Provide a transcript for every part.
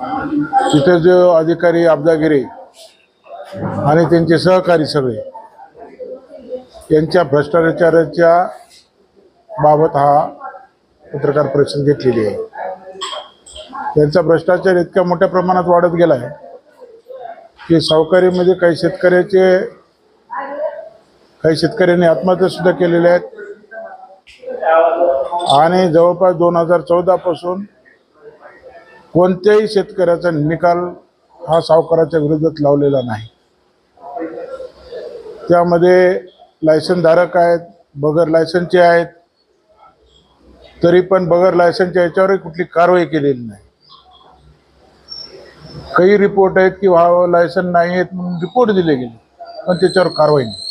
तिथं जो अधिकारी अब्दागिरी आणि त्यांचे सहकारी सगळे यांच्या भ्रष्टाचाराच्या बाबत हा पत्रकार परिषद घेतलेली आहे. त्यांचा भ्रष्टाचार इतक्या मोठ्या प्रमाणात वाढत गेला आहे की सावकारीमध्ये काही शेतकऱ्याचे काही शेतकऱ्यांनी आत्महत्यासुद्धा केलेल्या आहेत. आणि जवळपास दोन हजार चौदापासून कोणत्याही शेतकऱ्याचा निकाल हा सावकाराच्या विरोधात लावलेला नाही. त्यामध्ये लायसनधारक आहेत बगर लायसनचे आहेत तरी पण बगर लायसनच्या याच्यावरही कुठली कारवाई केलेली नाही. काही रिपोर्ट आहेत की व्हा लायसन नाही आहेत म्हणून रिपोर्ट दिले गेले पण त्याच्यावर कारवाई नाही.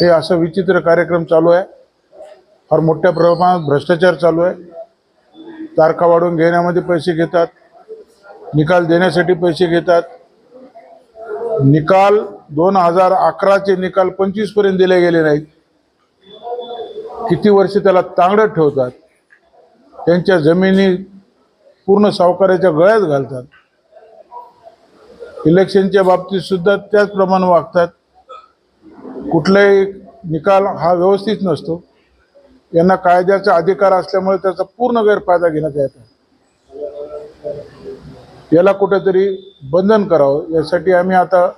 हे असं विचित्र कार्यक्रम चालू आहे. फार मोठ्या प्रमाणात भ्रष्टाचार चालू आहे. तारखा वाढवून घेण्यामध्ये पैसे घेतात निकाल देण्यासाठी पैसे घेतात. निकाल दोन हजार अकराचे निकाल पंचवीसपर्यंत दिले गेले नाहीत. किती वर्ष त्याला तांगडत ठेवतात? त्यांच्या जमिनी पूर्ण सावकाराच्या गळ्यात घालतात. इलेक्शनच्या बाबतीत सुद्धा त्याचप्रमाणे वागतात. कुठलाही निकाल हा व्यवस्थित नसतो. यांना कायद्याचा अधिकार असल्यामुळे त्याचा पूर्ण गैरफायदा घेण्यात येत आहे. याला कुठेतरी बंधन करावं. यासाठी आम्ही आता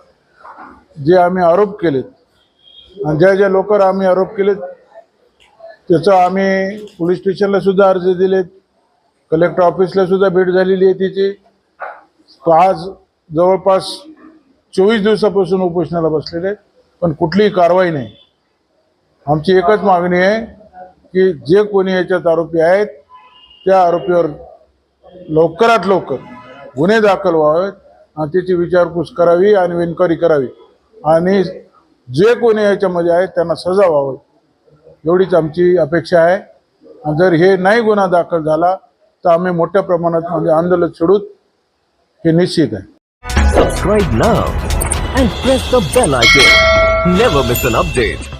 जे आम्ही आरोप केलेत आणि ज्या ज्या लोकांवर आम्ही आरोप केलेत त्याचा आम्ही पोलीस स्टेशनला सुद्धा अर्ज दिलेत. कलेक्टर ऑफिसला सुद्धा भेट झालेली आहे तिची. आज जवळपास चोवीस दिवसापासून उपोषणाला बसलेले आहेत पण कुठलीही कारवाई नाही. आमची एकच मागणी आहे की जे कोणी याच्यात आरोपी आहेत त्या आरोपीवर लवकरात लवकर गुन्हे दाखल व्हावेत आणि त्याची विचारपूस करावी आणि इन्क्वायरी करावी. आणि जे कोणी याच्यामध्ये आहेत त्यांना सजा व्हावी. एवढीच आमची अपेक्षा आहे. आणि जर हे नाही गुन्हा दाखल झाला तर आम्ही मोठ्या प्रमाणात म्हणजे आंदोलन सोडूत हे निश्चित आहे. Subscribe now and press the bell icon. Never miss an update